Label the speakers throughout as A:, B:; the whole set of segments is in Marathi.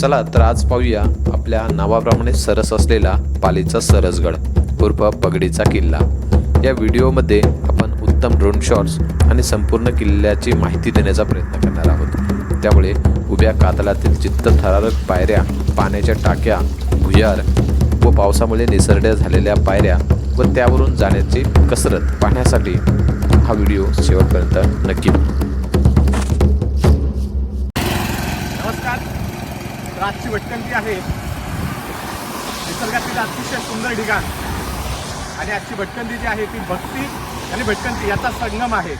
A: चला तर आज पाहूया आपल्या नावाप्रमाणे सरस असलेला पालीचा सरसगड उर्फ पगडीचा किल्ला. या व्हिडिओमध्ये आपण उत्तम ड्रोन शॉट्स आणि संपूर्ण किल्ल्याची माहिती देण्याचा प्रयत्न करणार आहोत. त्यामुळे उभ्या कातलातील चित्तथरारक पायऱ्या पाण्याच्या टाक्या भुयार व पावसामुळे निसरड्या झालेल्या पायऱ्या व त्यावरून जाण्याची कसरत पाहण्यासाठी हा व्हिडिओ शेवटपर्यंत नक्की
B: आजची भटकंती आहे. निसर्गातील अतिशय सुंदर ठिकाण. आणि आजची भटकंती जी आहे ती भक्ती आणि भटकंती याचा संगम आहे.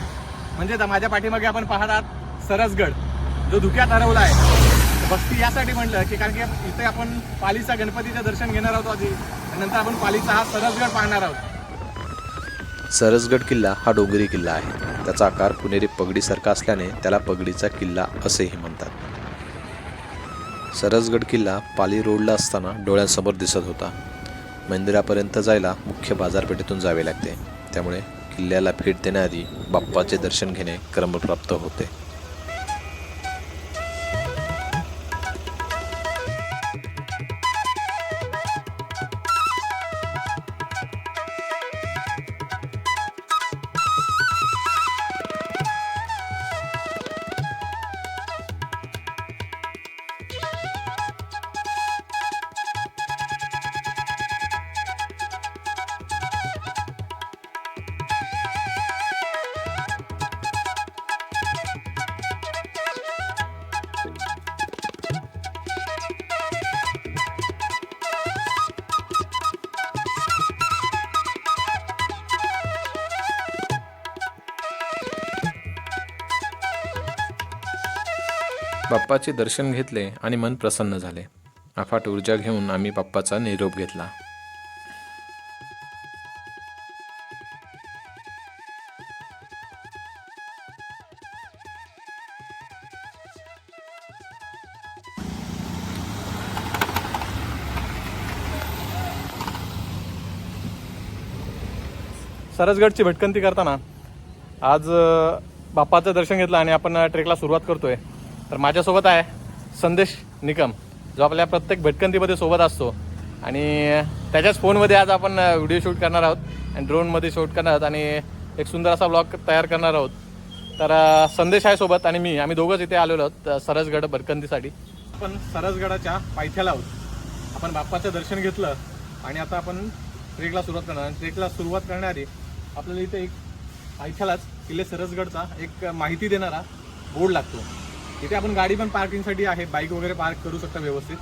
B: म्हणजे माझ्या पाठीमागे आपण पाहत आहात सरसगड जो धुक्यात हरवला आहे भक्ती यासाठी म्हटलं की कारण की इथे आपण पालीचा गणपतीचं दर्शन घेणार आहोत आधी आणि नंतर आपण पालीचा हा सरसगड पाहणार आहोत.
A: सरसगड किल्ला हा डोंगरी किल्ला आहे. त्याचा आकार पुणेरी पगडीसारखा असल्याने त्याला पगडीचा किल्ला असेही म्हणतात. सरसगड किल्ला पाली रोडला असताना डोळ्यांसमोर दिसत होता. मंदिरापर्यंत जायला मुख्य बाजारपेठेतून जावे लागते. त्यामुळे किल्ल्याला भेट देण्याआधी बाप्पाचे दर्शन घेणे क्रमप्राप्त होते. बाप्पाचे दर्शन घेतले आणि मन प्रसन्न झाले. अफाट ऊर्जा घेऊन आम्ही बाप्पाचा निरोप घेतला.
B: सरसगडची भटकंती करताना आज बाप्पाचं दर्शन घेतलं आणि आपण ट्रेकला सुरुवात करतोय. तर माझ्यासोबत आहे संदेश निकम जो आपल्या प्रत्येक भटकंतीमध्ये सोबत असतो. आणि त्याच्याच फोनमध्ये आज आपण व्हिडिओ शूट करणार आहोत आणि ड्रोनमध्ये शूट करणार आहोत आणि एक सुंदर असा ब्लॉग तयार करणार आहोत. तर संदेश आहे सोबत आणि मी आम्ही दोघंच इथे आलेलो आहोत सरसगड भटकंतीसाठी. आपण सरसगडाच्या पायथ्याला आहोत. आपण बाप्पाचं दर्शन घेतलं आणि आता आपण ट्रेकला सुरुवात करणार. आणि ट्रेकला सुरुवात करणारी आपल्याला इथे एक पायथ्यालाच किल्ले सरसगडचा एक माहिती देणारा बोर्ड लागतो. इथे आपण गाडी पण पार्किंगसाठी आहे बाईक वगैरे पार्क करू शकता व्यवस्थित.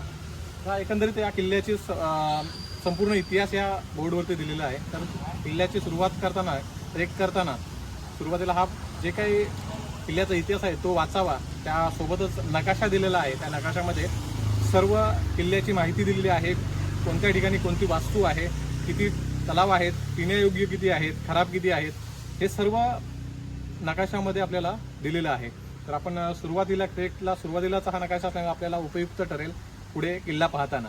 B: तर एकंदरीत या किल्ल्याची स- संपूर्ण इतिहास या बोर्डवरती दिलेला आहे. तर किल्ल्याची सुरुवात करताना ट्रेक करताना सुरुवातीला हा जे काही किल्ल्याचा इतिहास आहे तो वाचावा. त्यासोबतच नकाशा दिलेला आहे. त्या नकाशामध्ये सर्व किल्ल्याची माहिती दिलेली आहे. कोणत्या ठिकाणी कोणती वास्तू आहे किती तलाव आहेत पिण्यायोग्य किती आहेत खराब किती आहेत हे सर्व नकाशामध्ये आपल्याला दिलेलं आहे. तर आपण सुरुवातीला ट्रेकला सुरुवातीलाच हा नकाशा आपल्याला उपयुक्त ठरेल पुढे किल्ला पाहताना.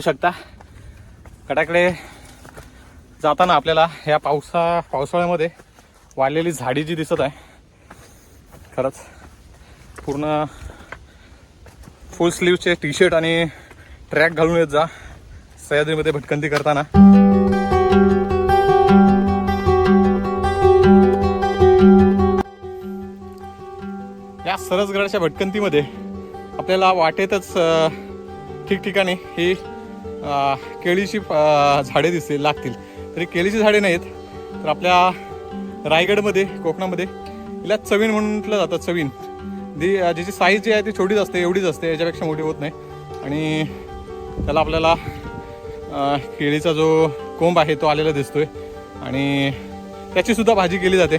B: पाहू शकता. कडाकडे जाताना आपल्याला ह्या पावसा पावसाळ्यामध्ये वाढलेली झाडी जी दिसत आहे खरंच पूर्ण फुल स्लीवचे टी शर्ट आणि ट्रॅक घालून येत जा सह्याद्रीमध्ये भटकंती करताना. या सरसगडाच्या भटकंतीमध्ये आपल्याला वाटेतच ठिकठिकाणी ही केळीची झाडे दिसतील लागतील. तरी केळीची झाडे नाहीत तर आपल्या रायगडमध्ये कोकणामध्ये हिला चवीन म्हटलं जातं चवीन. जी ज्याची साईज जी आहे ती छोटीच असते एवढीच असते याच्यापेक्षा मोठी होत नाही. आणि त्याला आपल्याला केळीचा जो कोंब आहे तो आलेला दिसतोय. आणि त्याचीसुद्धा भाजी केली जाते.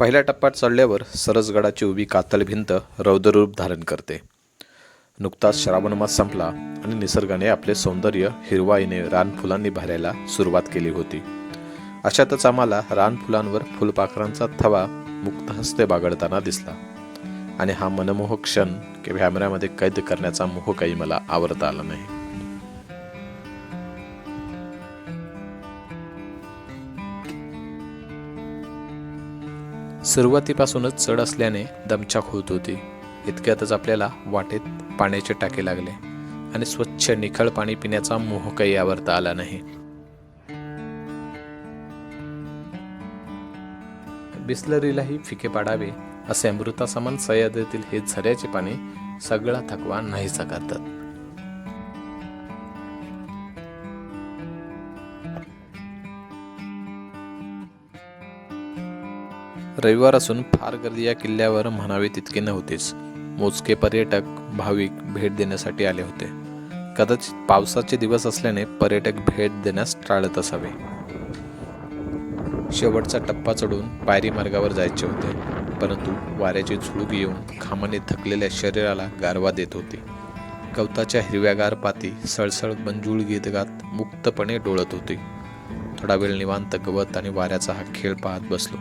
A: पहिल्या टप्प्यात चढल्यावर सरसगडाची उभी कातळ भिंत रौद्ररूप धारण करते. नुकताच श्रावण मास संपला आणि निसर्गाने आपले सौंदर्य हिरवाईने रानफुलांनी भरायला सुरुवात केली होती. अशातच आम्हाला रानफुलांवर फुलपाखरांचा थवा मुक्तहस्ते बागडताना दिसला. आणि हा मनमोहक क्षण कॅमेऱ्यामध्ये कैद करण्याचा मोह काही मला आवडता आला नाही. सुरुवातीपासूनच चढ असल्याने दमछाक होत होती. इतक्यातच आपल्याला वाटेत पाण्याचे टाके लागले आणि स्वच्छ निखळ पाणी पिण्याचा मोह काही आवरता आला नाही. बिस्लरीलाही फिके पाडावे असे अमृतासमान सह्याद्रीतील हे झऱ्याचे पाणी सगळा थकवा नाहीसा करतात. रविवार असून फार गर्दी या किल्ल्यावर म्हणावे तितके नव्हतीच. मोजके पर्यटक भाविक भेट देण्यासाठी आले होते. कदाचित पावसाचे दिवस असल्याने पर्यटक भेट देण्यास टाळत असावे. शेवटचा टप्पा चढून पायरी मार्गावर जायचे होते. परंतु वाऱ्याची झुळूक येऊन घामाने थकलेल्या शरीराला गारवा देत होती. गवताच्या हिरव्यागार पाती सळसळ मंजूळ गीत गात मुक्तपणे डोळत होती. थोडा वेळ निवांत गवत आणि वाऱ्याचा हा खेळ पाहत बसलो.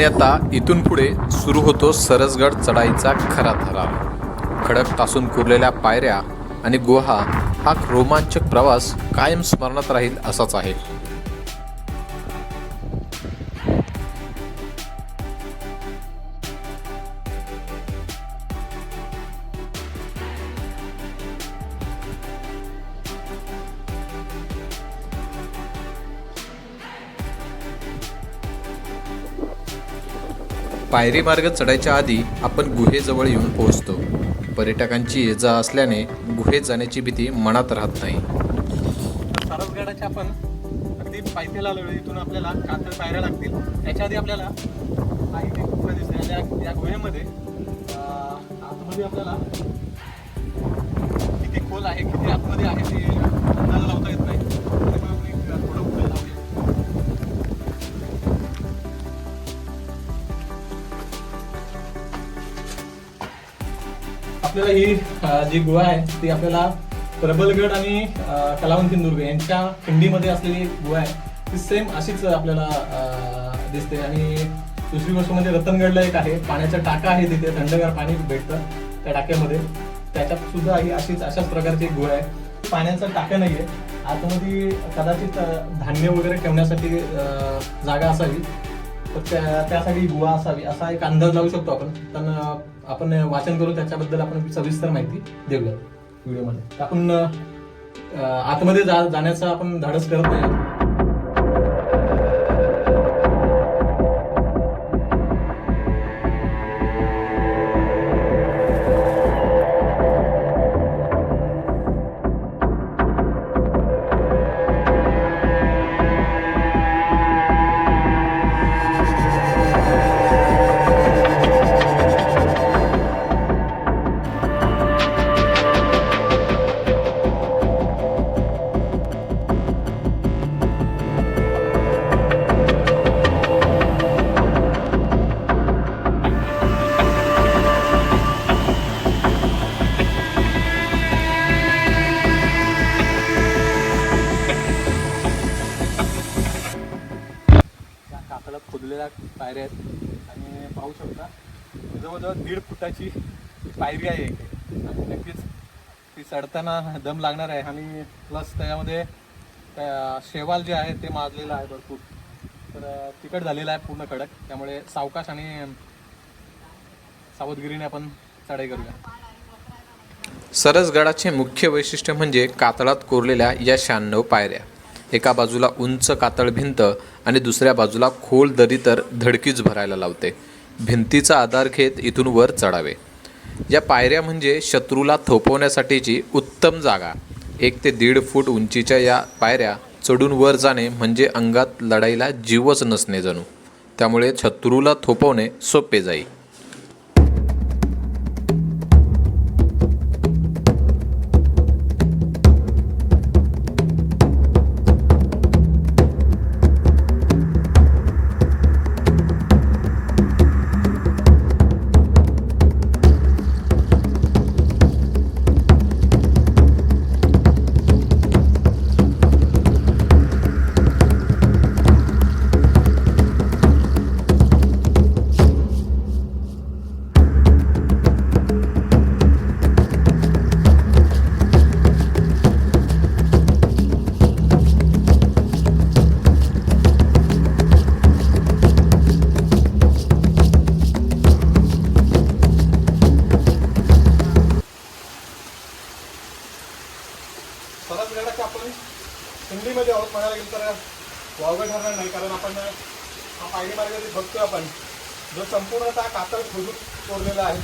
A: आणि आता इथून पुढे सुरू होतो सरसगड चढाईचा खरा थरार खडक तासून कुरलेल्या पायऱ्या आणि गुहा हा रोमांचक प्रवास कायम स्मरणात राहील असाच आहे. पायरी मार्ग चढायच्या आधी आपण गुहेजवळ येऊन पोहोचतो. पर्यटकांची ये जा असल्याने गुहेत जाण्याची भीती मनात राहत नाही.
B: सारसगडाच्या आपण अगदी पायथ्याला आलो इथून आपल्याला कातळ पायऱ्या लागतील. त्याच्या आधी आपल्याला काही ते दिसते आणि या- या गुहेमध्ये आतमध्ये आपल्याला किती खोल आहे किती आतमध्ये आहे ते अंदाज लावता येत नाही. आपल्याला ही जी गुहा आहे ती आपल्याला प्रबलगड आणि कलावंत सिंधुदुर्ग यांच्या खिंडीमध्ये असलेली गुहा आहे. ती सेम अशीच आपल्याला दिसते. आणि दुसरी गोष्ट म्हणजे रतनगडला एक आहे. पाण्याचा टाका आहे तिथे थंडगार पाणी भेटतं त्या टाक्यामध्ये. त्याच्यात सुद्धा ही अशीच अशाच प्रकारची एक गुहा आहे. पाण्याचा नाही आहे. आतमध्ये कदाचित धान्य वगैरे ठेवण्यासाठी जागा असावी. तर त्या त्यासाठी गुहा असावी असा एक अंदाज लावू शकतो आपण. पण आपण वाचन करू त्याच्याबद्दल आपण सविस्तर माहिती देऊया व्हिडिओमध्ये. आपण आतमध्ये जा जाण्याचं आपण धाडस करत नाही पायऱ्या आहेत. आणि पाहू शकता जवळजवळ दीड फुटाची पायरी आहे इथे. आणि नक्कीच ती चढताना दम लागणार आहे. आणि प्लस त्याच्यामध्ये शेवाल जे आहे ते माजलेलं आहे भरपूर. तर तिकट झालेलं आहे पूर्ण कडक. त्यामुळे सावकाश आणि सावधगिरीने आपण चढाई करूया.
A: सरसगडाचे मुख्य वैशिष्ट्य म्हणजे कातळात कोरलेल्या या शहाण्णव पायऱ्या. एका बाजूला उंच कातळ भिंत आणि दुसऱ्या बाजूला खोल दरी तर धडकीच भरायला लावते. भिंतीचा आधार घेत इथून वर चढावे. या पायऱ्या म्हणजे शत्रूला थोपवण्यासाठीची उत्तम जागा. एक ते दीड फूट उंचीच्या या पायऱ्या चढून वर जाणे म्हणजे अंगात लढाईला जीवच नसणे जणू. त्यामुळे शत्रूला थोपवणे सोपे जाईल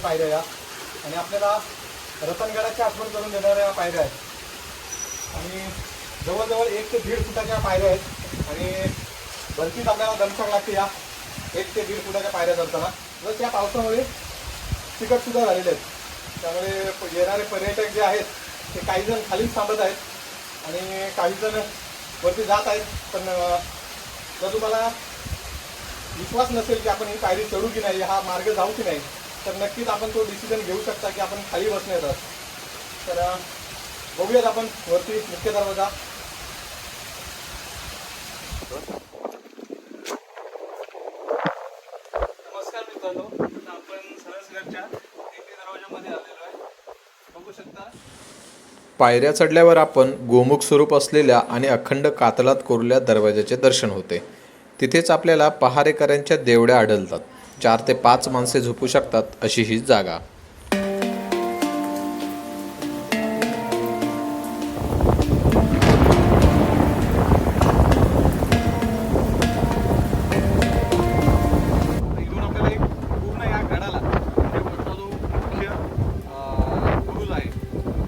B: पायऱ्या या. आणि आपल्याला रतनगडाची आठवण करून देणाऱ्या पायऱ्या आहेत. आणि जवळजवळ एक ते दीड फुटाच्या पायऱ्या आहेत. आणि भरतीच आपल्याला दमछाक लागते या. एक ते दीड फुटाच्या पायऱ्या चढताना जर त्या पावसामुळे तिकटसुद्धा झालेले आहेत. त्यामुळे प- येणारे पर्यटक जे आहेत ते काही जण खालीच थांबत आहेत. आणि काही जण वरती जात आहेत. पण जर तुम्हाला विश्वास नसेल की आपण ही पायरी चढू की नाही हा मार्ग जाऊ की नाही तर नक्कीच आपण तो डिसिजन घेऊ शकता की आपण खाली बसण्याचा तर बघूयात आपण वरती मुख्य दरवाजा.
C: नमस्कार मित्रांनो आपण सरसगडच्या दरवाजामध्ये आलेलो आहे. बघू शकता.
A: पायऱ्या चढल्यावर आपण गोमुख स्वरूप असलेल्या आणि अखंड कातलात कोरल्या दरवाजाचे दर्शन होते. तिथेच आपल्याला पहारेकऱ्यांच्या देवड्या आढळतात. चार ते पाच माणसे झोपू शकतात अशी ही जागा.
B: आपल्याला एक पूर्ण या गडाला म्हणजे जो मुख्य बुरुज आहे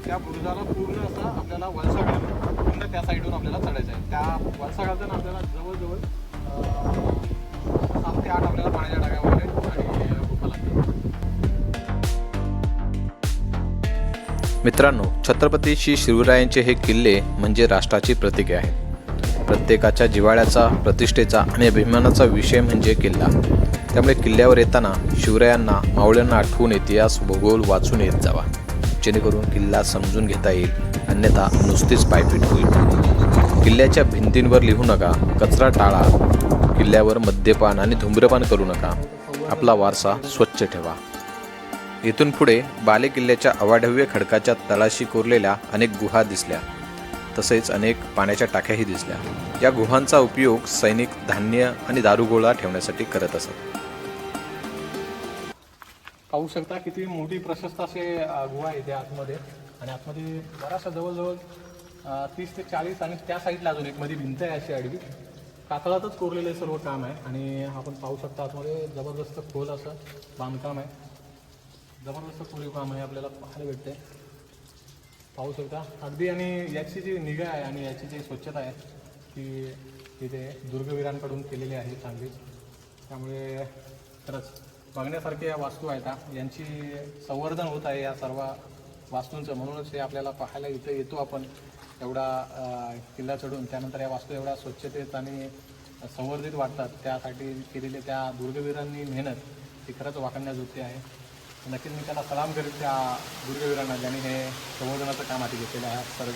B: त्या बुरुजाला पूर्ण आपल्याला पूर्ण त्या आपल्याला चढायचं आहे. त्या घालताना आपल्याला जवळजवळ सात ते आठ आपल्याला पाण्याच्या टाक्या
A: मित्रांनो छत्रपती श्री शिवरायांचे हे किल्ले म्हणजे राष्ट्राची प्रतीके आहेत प्रत्येकाच्या जिव्हाळ्याचा प्रतिष्ठेचा आणि अभिमानाचा विषय म्हणजे किल्ला. त्यामुळे किल्ल्यावर येताना शिवरायांना मावळ्यांना आठवून इतिहास भूगोल वाचून येत जावा. जेणेकरून किल्ला समजून घेता येईल. अन्यथा नुसतीच पायपीट होईल. किल्ल्याच्या भिंतींवर लिहू नका कचरा टाळा. किल्ल्यावर मद्यपान आणि धूम्रपान करू नका. आपला वारसा स्वच्छ ठेवा. इथून पुढे बाले किल्ल्याच्या अवाढव्य खडकाच्या तळाशी कोरलेल्या अनेक गुहा दिसल्या. तसेच अनेक पाण्याच्या टाक्याही दिसल्या. या गुहांचा उपयोग सैनिक धान्य आणि दारुगोळा ठेवण्यासाठी करत असत.
B: पाहू शकता किती मोठी प्रशस्त असे गुहा आहे त्या आतमध्ये. आणि आतमध्ये बराचसा जवळजवळ तीस ते चाळीस आणि त्या साईडला अजून एक मध्ये भिंत आहे अशी आडवी. कातळातच कोरलेलं सर्व काम आहे. आणि आपण पाहू शकता आतमध्ये जबरदस्त खोल असं बांधकाम आहे. जबरदस्त खोलीव काम आहे आपल्याला पाहायला भेटते. पाहू शकता अगदी आणि याची जी निगा आहे आणि याची जी स्वच्छता आहे ती तिथे दुर्गवीरांकडून केलेली आहे चांगलीच. त्यामुळे खरंच बघण्यासारखे या वास्तू आहेत यांची संवर्धन होत आहे या सर्व वास्तूंचं. म्हणूनच हे आपल्याला पाहायला इथं येतो आपण एवढा किल्ला चढून. त्यानंतर या वास्तू एवढ्या स्वच्छतेत आणि संवर्धित वाटतात. त्यासाठी केलेली त्या दुर्गवीरांनी मेहनत ही खरंच वाखाणण्याजोगती आहे. नक्कीच मी त्याला सलाम करीत त्या दुर्गवीरांना ज्यांनी हे संवर्धनाचं काम हाती घेतलेलं आहे. सर्व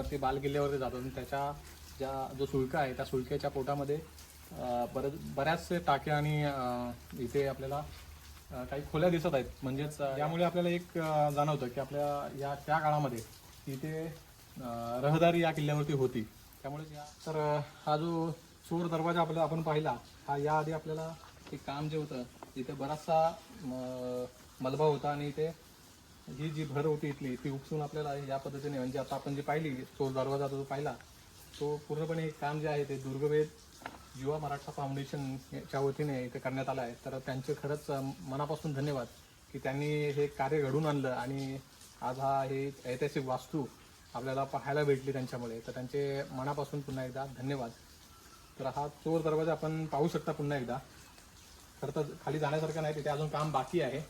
B: वरती बाल किल्ल्यावरती जातो. आणि त्याच्या ज्या जो सुळका आहे त्या सुळक्याच्या पोटामध्ये अ, बरेच टाक्या आणि इथे आपल्याला काही खोल्या दिसत आहेत. म्हणजेच यामुळे आपल्याला एक जाणवतं की आपल्या या त्या काळामध्ये इथे रहदारी या किल्ल्यावरती होती. त्यामुळे या तर हा जो चोर दरवाजा आपल्याला आपण पाहिला हा याआधी आपल्याला एक काम जे होतं इथे बराचसा म, मलबा होता आणि इथे ही जी भर होती इथली ती उपसून आपल्याला या पद्धतीने म्हणजे आता आपण जी पाहिली चोर दरवाजा जो पाहिला तो पूर्णपणे एक काम जे आहे ते दुर्गवेद युवा मराठा फाउंडेशनच्या वतीने इथे करण्यात आलं आहे. तर त्यांचे खरंच मनापासून धन्यवाद की त्यांनी हे कार्य घडून आणलं आणि आज हा हे ऐतिहासिक वास्तू आपल्याला पाहायला भेटली त्यांच्यामुळे. तर त्यांचे मनापासून पुन्हा एकदा धन्यवाद. तर हा चोर दरवाजा आपण पाहू शकता पुन्हा एकदा. खरं तर खाली जाण्यासारखं नाही तिथे अजून काम बाकी आहे.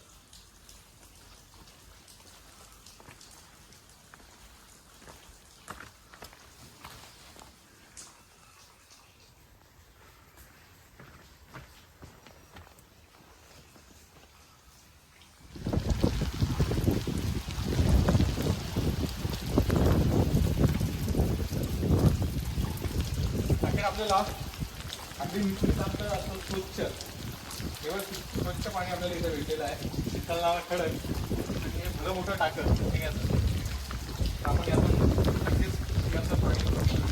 B: आपल्याला अगदी निश्चितार्थ असं स्वच्छ केवळ स्वच्छ पाणी आपल्याला इथे भेटलेलं आहे. शीतलनाला खडक आणि हे भलं मोठं टाकत पिण्याचं आपण यातून नक्कीच याचं पाणी पिऊ शकतो.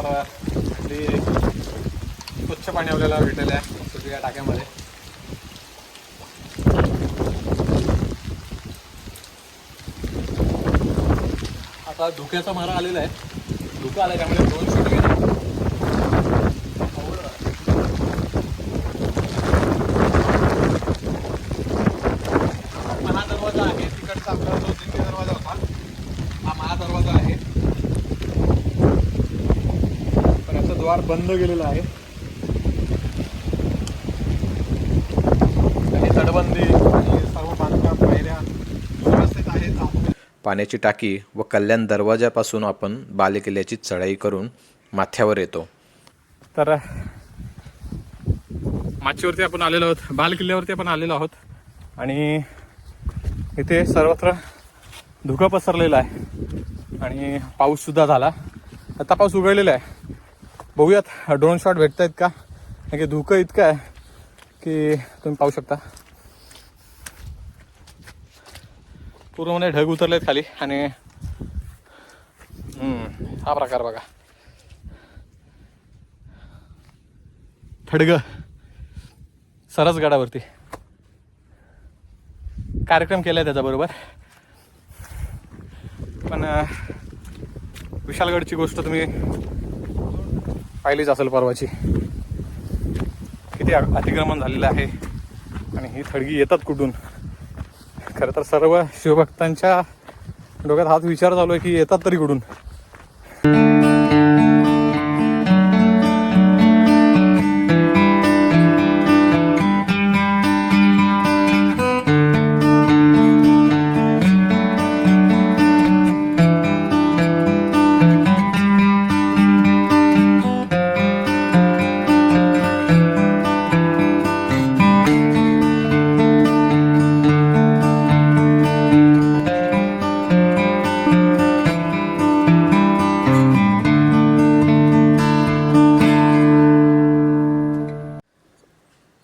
B: तर अगदी स्वच्छ पाणी आपल्याला भेटलेलं आहे सगळ्या या टाक्यामध्ये. आता धुक्याचा मारा आलेला आहे. धुका आला त्यामुळे दोन शूट घेणार हा दरवाजा आहे. तिकडचा आपला जो दिल्ली दरवाजा होता हा महा दरवाजा आहे. द्वार बंद केलेलं आहे. तटबंदी आणि सर्व बांधकाम पायऱ्या व्यवस्थित आहेत. आतमध्ये.
A: पाण्याची टाकी व कल्याण दरवाजापासून आपण बालेकिल्ल्याची चढाई करून माथ्यावर येतो.
B: तर माचीवरती आपण आलेलो आहोत बाल किल्ल्यावरती आपण आलेलो आहोत. आणि इथे सर्वत्र धुकं पसरलेलं आहे. आणि पाऊस सुद्धा झाला. आता पाऊस उघडलेला आहे. बघूयात. ड्रोन शॉट भेटत आहेत का? म्हणजे की धुकं इतकं आहे की तुम्ही पाहू शकता. पूर्णपणे ढग उतरलेत खाली आणि हा प्रकार बघा. थडग सरसगडावरती कार्यक्रम केला आहे त्याच्याबरोबर पण विशालगडची गोष्ट तुम्ही पाहिलीच असेल परवाची. किती अतिक्रमण झालेलं आहे. आणि ही थडगी येतात कुठून? खरं तर सर्व शिवभक्तांच्या डोक्यात हाच विचार चालू आहे की येतात तरी कुठून?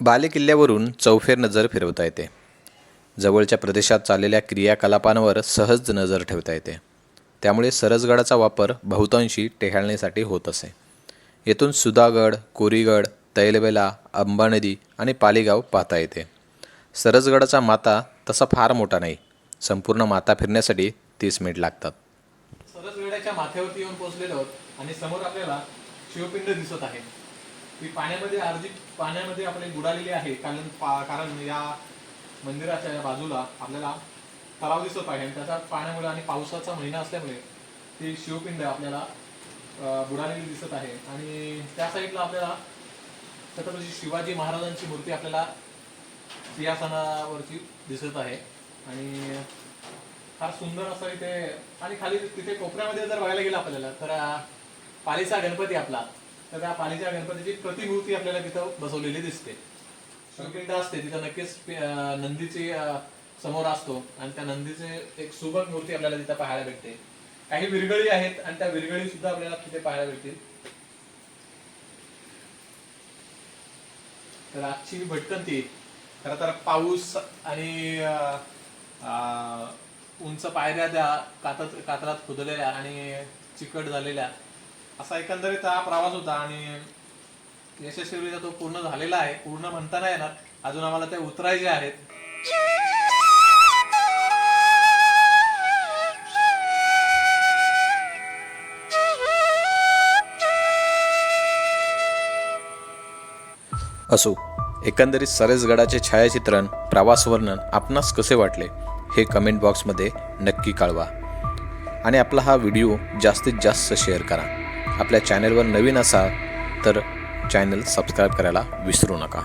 A: बालेकिल्ल्यावरून चौफेर नजर फिरवता येते. जवळच्या प्रदेशात चाललेल्या क्रियाकलापांवर सहज नजर ठेवता येते. त्यामुळे सरसगडाचा वापर बहुतांशी टेहाळणीसाठी होत असे. येथून सुधागड कोरीगड तैलबेला अंबा नदी आणि पालीगाव पाहता येते. सरसगडाचा माता तसा फार मोठा नाही. संपूर्ण माता फिरण्यासाठी तीस मिनिट लागतात.
B: सरसगडाच्या माथ्यावरती येऊन पोहोचलेलो आणि समोर आपल्याला शिवपिंड दिसत आहे. ती पाण्यामध्ये अर्धी पाण्यामध्ये आपली बुडालेली आहे. कारण पा- कारण या मंदिराच्या या बाजूला आपल्याला तलाव दिसत आहे. आणि त्याचा पाण्यामुळे आणि पावसाचा महिना असल्यामुळे ती शिवपिंड आपल्याला बुडालेली दिसत आहे. आणि त्या साईडला आपल्याला छत्रपती शिवाजी महाराजांची मूर्ती आपल्याला सिंहासनावरची दिसत आहे. आणि फार सुंदर असं इथे आणि खाली तिथे कोपऱ्यामध्ये जर बघायला गेलं आपल्याला तर पालिसा पालीचा गणपती आपला. तर त्या पालीच्या गणपतीची प्रतिमूर्ती आपल्याला तिथं बसवलेली दिसते. शिवपिंड असते तिथं नक्कीच नंदीची समोर असतो आणि त्या नंदीचे एक सुबक मूर्ती आपल्याला तिथं पाहायला भेटते. काही विरगळी आहेत आणि त्या विरगळी सुद्धा आपल्याला तिथे पाहायला भेटतील. तर आजची भटकंती खर तर पाऊस आणि उंच पायऱ्या त्या कातत कातरात खुदलेल्या आणि चिकट झालेल्या असा एकंदरीत हा प्रवास होता आणि यशस्वीरित्या तो पूर्ण झालेला आहे. पूर्ण म्हणता नाही येणार. अजून आम्हाला ते उतरायचे आहेत.
A: असो एकंदरीत सरसगडाचे छायाचित्रण प्रवास वर्णन आपणास कसे वाटले हे कमेंट बॉक्समध्ये नक्की कळवा. आणि आपला हा व्हिडिओ जास्तीत जास्त शेअर करा. आपल्या चॅनलवर नवीन असाल तर चॅनल सबस्क्राईब करायला विसरू नका.